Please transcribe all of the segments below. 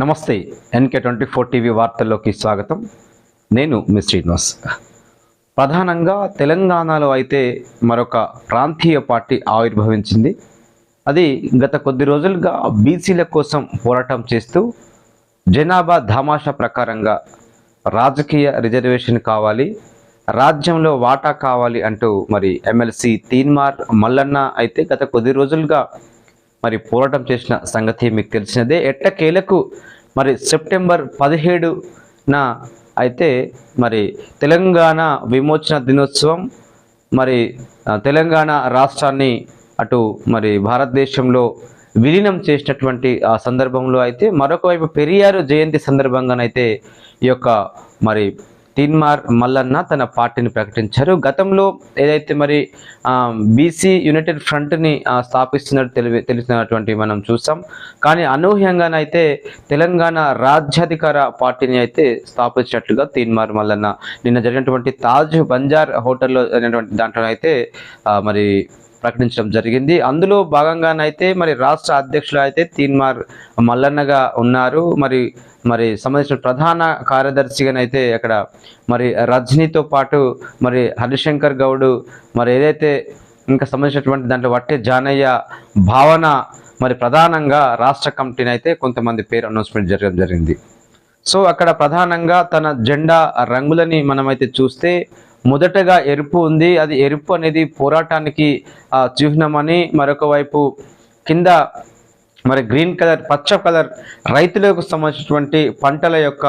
నమస్తే NK twenty four TV వార్తల్లోకి స్వాగతం. నేను మీ శ్రీనివాస్. ప్రధానంగా తెలంగాణలో అయితే మరొక ప్రాంతీయ పార్టీ ఆవిర్భవించింది. అది గత కొద్ది రోజులుగా బీసీల కోసం పోరాటం చేస్తూ జనాభా ధామాషా ప్రకారంగా రాజకీయ రిజర్వేషన్ కావాలి రాజ్యంలో వాటా కావాలి అంటూ మరి ఎమ్మెల్సీ తీన్మార్ మల్లన్న అయితే గత కొద్ది రోజులుగా మరి పోరాటం చేసిన సంగతి మీకు తెలిసినదే. ఎట్టకేలకు మరి సెప్టెంబర్ పదిహేడున అయితే మరి తెలంగాణ విమోచన దినోత్సవం మరి తెలంగాణ రాష్ట్రాన్ని అటు మరి భారతదేశంలో విలీనం చేసినటువంటి ఆ సందర్భంలో అయితే మరొక వైపు పెరియారు జయంతి సందర్భంగానైతే ఈ యొక్క మరి తీన్మార్ మల్లన్న తన పార్టీని ప్రకటించారు. గతంలో ఏదైతే మరి బీసీ యునైటెడ్ ఫ్రంట్ని స్థాపిస్తున్నట్టు తెలివి తెలిసినటువంటి మనం చూసాం. కానీ అనూహ్యంగానైతే తెలంగాణ రాజ్యాధికార పార్టీని అయితే స్థాపించినట్లుగా తీన్మార్ మల్లన్న నిన్న జరిగినటువంటి తాజ్ బంజార్ హోటల్లో జరిగినటువంటి దాంట్లో అయితే మరి ప్రకటించడం జరిగింది. అందులో భాగంగానైతే మరి రాష్ట్ర అధ్యక్షులు అయితే తీన్మార్ మల్లన్నగా ఉన్నారు. మరి మరి సంబంధించిన ప్రధాన కార్యదర్శిగానైతే అక్కడ మరి రజనీతో పాటు మరి హరిశంకర్ గౌడ్ మరి ఏదైతే ఇంకా సంబంధించినటువంటి దాంట్లో వట్టే జానయ్య భావన మరి ప్రధానంగా రాష్ట్ర కమిటీని అయితే కొంతమంది పేరు అనౌన్స్మెంట్ జరగడం జరిగింది. సో అక్కడ ప్రధానంగా తన జెండా రంగులని మనమైతే చూస్తే మొదటగా ఎరుపు ఉంది. అది ఎరుపు అనేది పోరాటానికి ఆ, చిహ్నమని మరొక వైపు కింద మరి గ్రీన్ కలర్ పచ్చ కలర్ రైతులకు సంబంధించినటువంటి పంటల యొక్క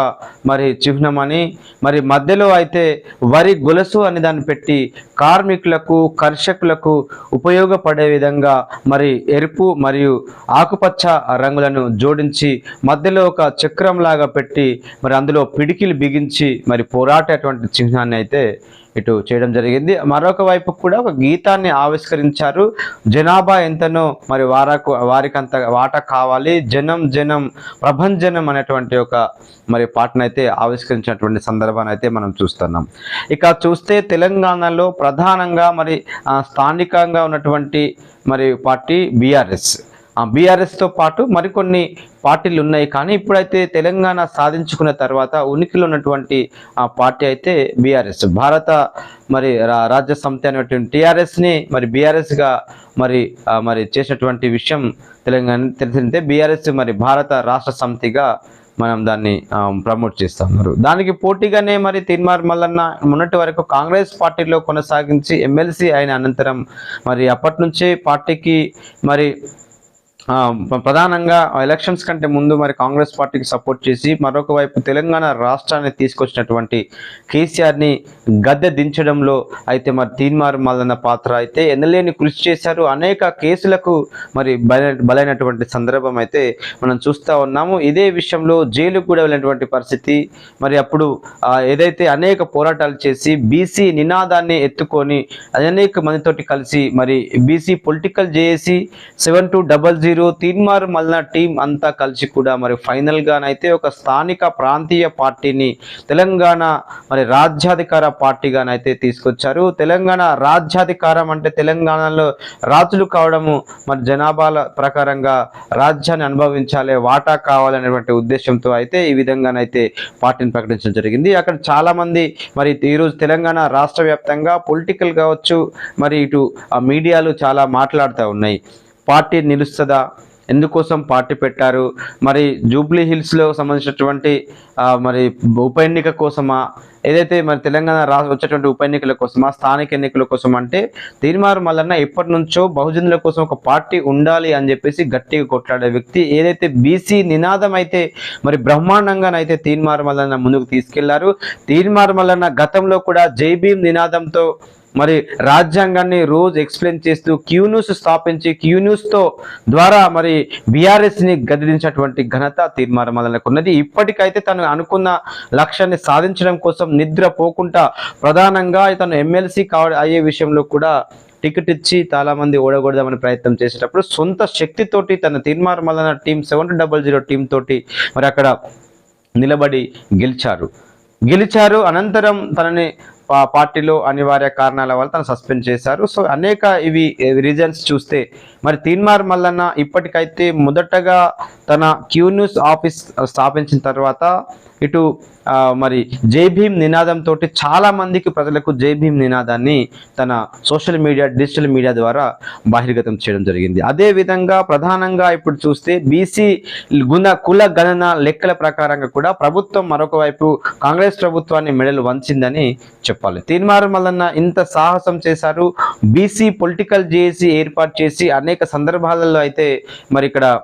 మరి చిహ్నమని మరి మధ్యలో అయితే వరి గొలుసు అని దాన్ని పెట్టి కార్మికులకు కర్షకులకు ఉపయోగపడే విధంగా మరి ఎరుపు మరియు ఆకుపచ్చ రంగులను జోడించి మధ్యలో ఒక చక్రం లాగా పెట్టి మరి అందులో పిడికిలు బిగించి మరి పోరాటేటువంటి చిహ్నాన్ని అయితే ఇటు చేయడం జరిగింది. మరొక వైపు కూడా ఒక గీతాన్ని ఆవిష్కరించారు. జనాభా ఎంతనో మరి వారకు వారికి అంత వాటా కావాలి. జనం జనం ప్రభంజనం అనేటువంటి ఒక మరి పాటను అయితే ఆవిష్కరించినటువంటి సందర్భాన్ని అయితే మనం చూస్తున్నాం. ఇక చూస్తే తెలంగాణలో ప్రధానంగా మరి స్థానికంగా ఉన్నటువంటి మరి పార్టీ బీఆర్ఎస్. బీఆర్ఎస్తో పాటు మరికొన్ని పార్టీలు ఉన్నాయి. కానీ ఇప్పుడైతే తెలంగాణ సాధించుకున్న తర్వాత ఉనికిలో ఉన్నటువంటి ఆ పార్టీ అయితే బీఆర్ఎస్ భారత మరి రా- రాజ్య సమితి అనేటువంటి టీఆర్ఎస్ని మరి బీఆర్ఎస్గా మరి మరి చేసినటువంటి విషయం తెలంగాణ తెలిసిందే. బీఆర్ఎస్ మరి భారత రాష్ట్ర సమితిగా మనం దాన్ని ప్రమోట్ చేస్తున్నారు దానికి పోటీగానే మరి తీన్మార్ మల్లన్న మొన్నటి వరకు కాంగ్రెస్ పార్టీలో కొనసాగించి ఎమ్మెల్సీ అయిన అనంతరం మరి అప్పటి నుంచే పార్టీకి మరి ప్రధానంగా ఎలక్షన్స్ కంటే ముందు మరి కాంగ్రెస్ పార్టీకి సపోర్ట్ చేసి మరొక వైపు తెలంగాణ రాష్ట్రాన్ని తీసుకొచ్చినటువంటి కేసీఆర్ని గద్దె దించడంలో అయితే మరి తీన్మారు మల్లన్న పాత్ర అయితే ఎన్నలేని కృషి చేశారు. అనేక కేసులకు మరి బలైన బలైనటువంటి సందర్భం అయితే మనం చూస్తూ ఉన్నాము. ఇదే విషయంలో జైలుకు కూడా వెళ్ళినటువంటి పరిస్థితి మరి అప్పుడు ఏదైతే అనేక పోరాటాలు చేసి బీసీ నినాదాన్ని ఎత్తుకొని అనేక మందితోటి కలిసి మరి BC political JAC seven two double zero Teenmaar Mallanna team అంతా కలిసి కూడా మరి ఫైనల్ గానైతే ఒక స్థానిక ప్రాంతీయ పార్టీని తెలంగాణ మరి రాజ్యాధికార పార్టీగానైతే తీసుకొచ్చారు. తెలంగాణ రాజ్యాధికారం అంటే తెలంగాణలో రాజులు కావడము మరి జనాభాల ప్రకారంగా రాజ్యాన్ని అనుభవించాలి వాటా కావాలనేటువంటి ఉద్దేశంతో అయితే ఈ విధంగానైతే పార్టీని ప్రకటించడం జరిగింది. అక్కడ చాలా మంది మరి ఈరోజు తెలంగాణ రాష్ట్ర వ్యాప్తంగా పొలిటికల్ కావచ్చు మరి ఇటు ఆ మీడియాలు చాలా మాట్లాడుతూ ఉన్నాయి. పార్టీ నిలుస్తుందా? ఎందుకోసం పార్టీ పెట్టారు? మరి జూబ్లీ హిల్స్లో సంబంధించినటువంటి మరి ఉప ఎన్నిక కోసమా? ఏదైతే మరి తెలంగాణ రా వచ్చేటువంటి ఉప ఎన్నికల కోసమా? స్థానిక ఎన్నికల కోసం అంటే తీర్మారు మల్లన్న ఎప్పటి నుంచో బహుజనుల కోసం ఒక పార్టీ ఉండాలి అని చెప్పేసి గట్టిగా కొట్లాడే వ్యక్తి. ఏదైతే బీసీ నినాదం అయితే మరి బ్రహ్మాండంగానైతే తీర్మార్ మల్లన్న ముందుకు తీసుకెళ్ళారు. తీర్మార్ మల్లన్న గతంలో కూడా జైభీం నినాదంతో మరి రాజ్యాంగాన్ని రోజు ఎక్స్ప్లెయిన్ చేస్తూ క్యూ న్యూస్ స్థాపించి క్యూ న్యూస్తో ద్వారా మరి బీఆర్ఎస్ని గదిలించినటువంటి ఘనత తీర్మానం మల్లన్నకు ఉన్నది ఇప్పటికైతే తను అనుకున్న లక్ష్యాన్ని సాధించడం కోసం నిద్ర పోకుండా ప్రధానంగా తను ఎమ్మెల్సీ కావ అయ్యే విషయంలో కూడా టికెట్ ఇచ్చి చాలా మంది ఓడగొడదామని ప్రయత్నం చేసేటప్పుడు సొంత శక్తితోటి తన Teenmaar Mallanna team seven double zero team తోటి మరి అక్కడ నిలబడి గెలిచారు. గెలిచారు. అనంతరం తనని పార్టీలో అనివార్య కారణాల వల్ల తను సస్పెండ్ చేశారు. సో అనేక ఇవి రీజన్స్ చూస్తే మరి తీన్మార్ మల్లన్న ఇప్పటికైతే మొదటగా తన క్యూ న్యూస్ ఆఫీస్ స్థాపించిన తర్వాత ఇటు మరి జై భీమ్ నినాదంతో చాలా మందికి ప్రజలకు జై భీమ్ నినాదాన్ని తన సోషల్ మీడియా డిజిటల్ మీడియా ద్వారా బహిర్గతం చేయడం జరిగింది. అదే విధంగా ప్రధానంగా ఇప్పుడు చూస్తే బీసీ గుణ కుల గణన లెక్కల ప్రకారంగా కూడా ప్రభుత్వం మరొక వైపు కాంగ్రెస్ ప్రభుత్వాన్ని మెడలు వంచిందని చెప్పాలి. తీన్మారు మల్లన్న ఇంత సాహసం చేశారు. బీసీ పొలిటికల్ జేఏసీ ఏర్పాటు చేసి అనేక సందర్భాలలో అయితే మరి ఇక్కడ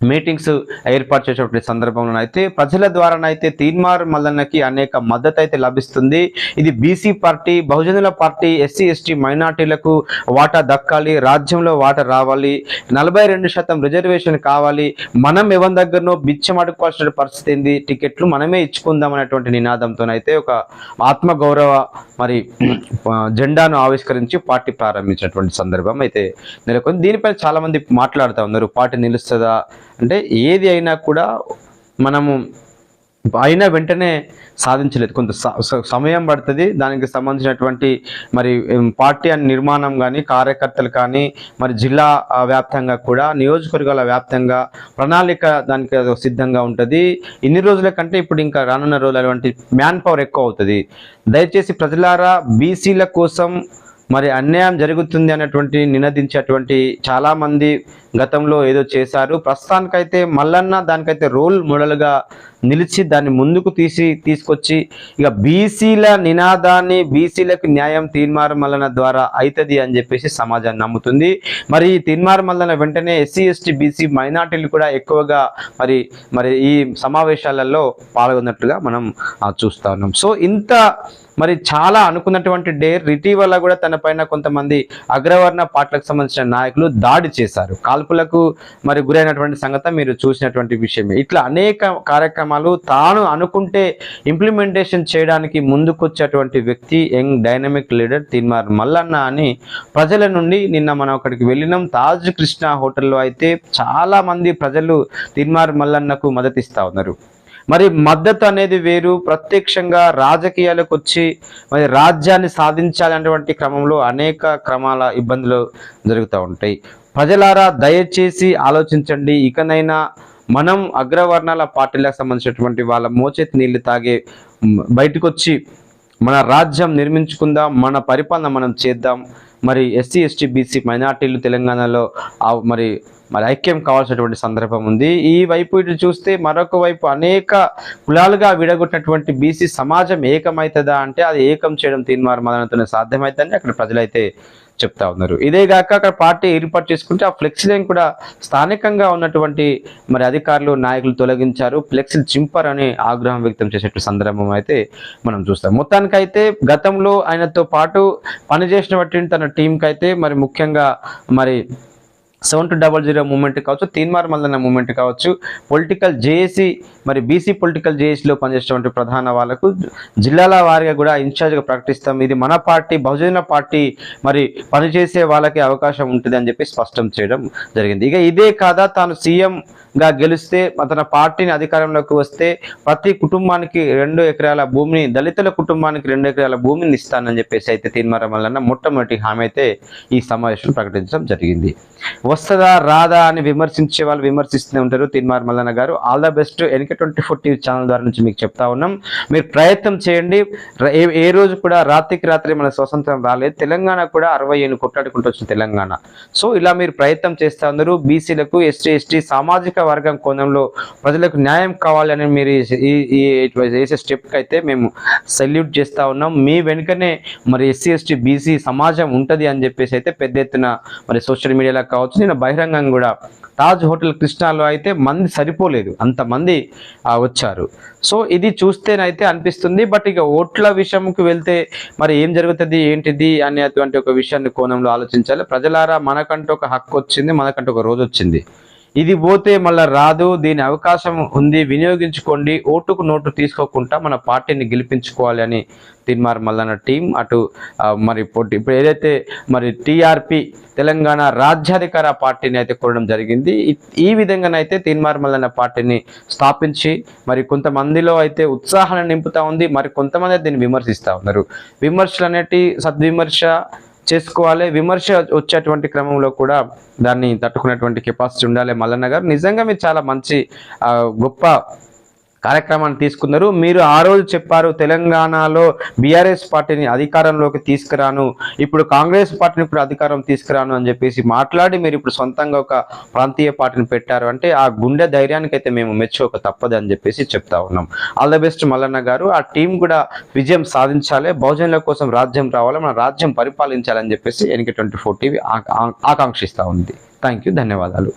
మీటింగ్స్ ఏర్పాటు చేసేటువంటి సందర్భంలో అయితే ప్రజల ద్వారానైతే తీన్మార్ మల్లన్నకి అనేక మద్దతు అయితే లభిస్తుంది. ఇది బీసీ పార్టీ బహుజనుల పార్టీ ఎస్సీ ఎస్టీ మైనార్టీలకు వాటా దక్కాలి రాజ్యంలో వాటా రావాలి నలభై రెండు శాతం రిజర్వేషన్ కావాలి మనం ఎవరి దగ్గరనో బిచ్చం అడుకోవాల్సిన పరిస్థితి ఏంది టికెట్లు మనమే ఇచ్చుకుందాం అనేటువంటి నినాదంతోనైతే ఒక ఆత్మగౌరవ మరి జెండాను ఆవిష్కరించి పార్టీ ప్రారంభించినటువంటి సందర్భం అయితే నెలకొంది. దీనిపై చాలా మంది మాట్లాడుతూ ఉన్నారు. పార్టీ నిలుస్తుందా? అంటే ఏది అయినా కూడా మనము అయినా వెంటనే సాధించలేదు. కొంత సమయం పడుతుంది. దానికి సంబంధించినటువంటి మరి పార్టీ అని నిర్మాణం కానీ కార్యకర్తలు కానీ మరి జిల్లా వ్యాప్తంగా కూడా నియోజకవర్గాల వ్యాప్తంగా ప్రణాళిక దానికి అది సిద్ధంగా ఉంటుంది. ఇన్ని రోజుల కంటే ఇప్పుడు ఇంకా రానున్న రోజులు అటువంటి మ్యాన్ పవర్ ఎక్కువ అవుతుంది. దయచేసి ప్రజలారా బీసీల కోసం మరి అన్యాయం జరుగుతుంది అనేటువంటి నినదించేటువంటి చాలామంది గతంలో ఏదో చేశారు. ప్రస్తుతానికైతే మల్లన్న దానికైతే రోల్ మోడల్గా నిలిచి దాన్ని ముందుకు తీసి తీసుకొచ్చి ఇక బీసీల నినాదాన్ని బీసీలకు న్యాయం తీర్మార్ మల్లన ద్వారా అవుతుంది అని చెప్పేసి సమాజాన్ని నమ్ముతుంది. మరి ఈ మల్లన వెంటనే ఎస్సీ ఎస్టీ బీసీ మైనార్టీలు కూడా ఎక్కువగా మరి మరి ఈ సమావేశాలలో పాల్గొన్నట్టుగా మనం చూస్తా ఉన్నాం. సో ఇంత మరి చాలా అనుకున్నటువంటి డేర్ ఇటీవల కూడా తన పైన కొంతమంది అగ్రవర్ణ పార్టీలకు సంబంధించిన నాయకులు దాడి చేశారు. కాల్పులకు మరి గురైనటువంటి సంగతి మీరు చూసినటువంటి విషయమే. ఇట్లా అనేక కార్యక్రమాలు తాను అనుకుంటే ఇంప్లిమెంటేషన్ చేయడానికి ముందుకొచ్చేటువంటి వ్యక్తి young dynamic leader Teenmaar Mallanna అని ప్రజల నుండి నిన్న మనం అక్కడికి వెళ్ళినాం. తాజ్ కృష్ణ హోటల్లో అయితే చాలా మంది ప్రజలు తీన్మార్ మల్లన్నకు మద్దతిస్తా ఉన్నారు. మరి మద్దతు అనేది వేరు. ప్రత్యక్షంగా రాజకీయాలకు వచ్చి మరి రాజ్యాన్ని సాధించాలనేటువంటి క్రమంలో అనేక క్రమాల ఇబ్బందులు జరుగుతూ ఉంటాయి. ప్రజలారా దయచేసి ఆలోచించండి. ఇకనైనా మనం అగ్రవర్ణాల పార్టీలకు సంబంధించినటువంటి వాళ్ళ మోచేతి నీళ్ళు తాగే బయటకు వచ్చి మన రాజ్యం నిర్మించుకుందాం మన పరిపాలన మనం చేద్దాం. మరి ఎస్సీ ఎస్టీ బీసీ మైనార్టీలు తెలంగాణలో ఆ మరి మరి ఐక్యం కావాల్సినటువంటి సందర్భం ఉంది. ఈ వైపు ఇటు చూస్తే మరొక వైపు అనేక కులాలుగా విడగొట్టినటువంటి బీసీ సమాజం ఏకమవుతుందా అంటే అది ఏకం చేయడం తీర్మానతోనే సాధ్యమవుతుందని అక్కడ ప్రజలైతే చెప్తా ఉన్నారు. ఇదేగాక అక్కడ పార్టీ ఏర్పాటు చేసుకుంటే ఆ ఫ్లెక్సీలను కూడా స్థానికంగా ఉన్నటువంటి మరి అధికారులు నాయకులు తొలగించారు. ఫ్లెక్సీలు చింపారని ఆగ్రహం వ్యక్తం చేసే సందర్భం అయితే మనం చూస్తాం. మొత్తానికైతే గతంలో ఆయనతో పాటు పనిచేసినటువంటి తన టీంకి అయితే మరి ముఖ్యంగా మరి seven two double zero movement కావచ్చు తీన్మార్ మల్లన్న మూమెంట్ కావచ్చు. పొలిటికల్ జేఏసీ మరి బీసీ పొలిటికల్ జేఏసీలో పనిచేసేటువంటి ప్రధాన వాళ్ళకు జిల్లాల వారిగా కూడా ఇన్ఛార్జ్గా ప్రకటిస్తాం. ఇది మన పార్టీ బహుజన పార్టీ మరి పనిచేసే వాళ్ళకి అవకాశం ఉంటుంది అని చెప్పి స్పష్టం చేయడం జరిగింది. ఇక ఇదే కాదా తాను సీఎం గా గెలిస్తే తన పార్టీని అధికారంలోకి వస్తే ప్రతి కుటుంబానికి రెండు ఎకరాల భూమిని దళితుల కుటుంబానికి రెండు ఎకరాల భూమిని ఇస్తానని చెప్పేసి అయితే తీర్మానం వలన మొట్టమొదటి హామీ అయితే ఈ సమావేశం ప్రకటించడం జరిగింది. వస్తుందా రాదా అని విమర్శించే వాళ్ళు విమర్శిస్తూనే ఉంటారు Teenmaar Mallanna garu. All the best. NK twenty four TV channel ద్వారా నుంచి మీకు చెప్తా ఉన్నాం. మీరు ప్రయత్నం చేయండి. ఏ- ఏ రోజు కూడా రాత్రికి రాత్రి మన స్వతంత్రం రాలేదు. తెలంగాణ కూడా అరవై ఏళ్ళు కొట్లాడుకుంటూ వచ్చిన తెలంగాణ. సో ఇలా మీరు ప్రయత్నం చేస్తా ఉన్నారు. బీసీలకు ఎస్టీ ఎస్టీ సామాజిక వర్గం కోణంలో ప్రజలకు న్యాయం కావాలని మీరు ఈ- వేసే స్టెప్కి అయితే మేము సెల్యూట్ చేస్తూ ఉన్నాం. మీ వెనుకనే మరి ఎస్సీ ఎస్టీ బీసీ సమాజం ఉంటుంది అని చెప్పేసి అయితే పెద్ద ఎత్తున మరి సోషల్ మీడియాలో కావచ్చు. నేను బహిరంగంగా కూడా తాజ్ హోటల్ కృష్ణాలో అయితే మంది సరిపోలేదు. అంతమంది వచ్చారు. సో ఇది చూస్తేనైతే అనిపిస్తుంది. బట్ ఇక ఓట్ల విషయంకి వెళ్తే మరి ఏం జరుగుతుంది ఏంటిది అనేటువంటి ఒక విషయాన్ని కోణంలో ఆలోచించాలి. ప్రజలారా మనకంటూ ఒక హక్కు వచ్చింది మనకంటూ ఒక రోజు వచ్చింది. ఇది పోతే మళ్ళీ రాదు దీని అవకాశం ఉంది వినియోగించుకోండి ఓటుకు నోటు తీసుకోకుండా మన పార్టీని గెలిపించుకోవాలి అని తిన్మార్ మల్లన్న టీం అటు మరి పోటీ ఇప్పుడు ఏదైతే మరి టీఆర్పి తెలంగాణ రాజ్యాధికార పార్టీని అయితే కోరడం జరిగింది ఈ- ఈ విధంగానైతే తీన్మార్ మల్లన్న పార్టీని స్థాపించి మరి కొంతమందిలో అయితే ఉత్సాహాన్ని నింపుతా ఉంది మరి కొంతమంది దీన్ని విమర్శిస్తూ ఉన్నారు. విమర్శలు అనేటి సద్విమర్శ చేసుకోవాలి. విమర్శ వచ్చేటువంటి క్రమంలో కూడా దాన్ని తట్టుకునేటువంటి కెపాసిటీ ఉండాలి. మల్లన్న గారు నిజంగా మీరు చాలా మంచి గొప్ప కార్యక్రమాన్ని తీసుకున్నారు. మీరు ఆ రోజు చెప్పారు తెలంగాణలో బీఆర్ఎస్ పార్టీని అధికారంలోకి తీసుకురాను ఇప్పుడు కాంగ్రెస్ పార్టీని ఇప్పుడు అధికారం తీసుకురాను అని చెప్పేసి మాట్లాడి మీరు ఇప్పుడు సొంతంగా ఒక ప్రాంతీయ పార్టీని పెట్టారు. అంటే ఆ గుండె ధైర్యానికైతే మేము మెచ్చుకోక తప్పదు అని చెప్పేసి చెప్తా ఉన్నాం. All the best Mallanna garu. ఆ టీం కూడా విజయం సాధించాలి. బహుజనుల కోసం రాజ్యం రావాలి. మన రాజ్యం పరిపాలించాలని చెప్పేసి ఎన్కే ట్వంటీ ఫోర్ టీవీ ఆకాంక్షిస్తూ ఉంది. థ్యాంక్ యూ ధన్యవాదాలు.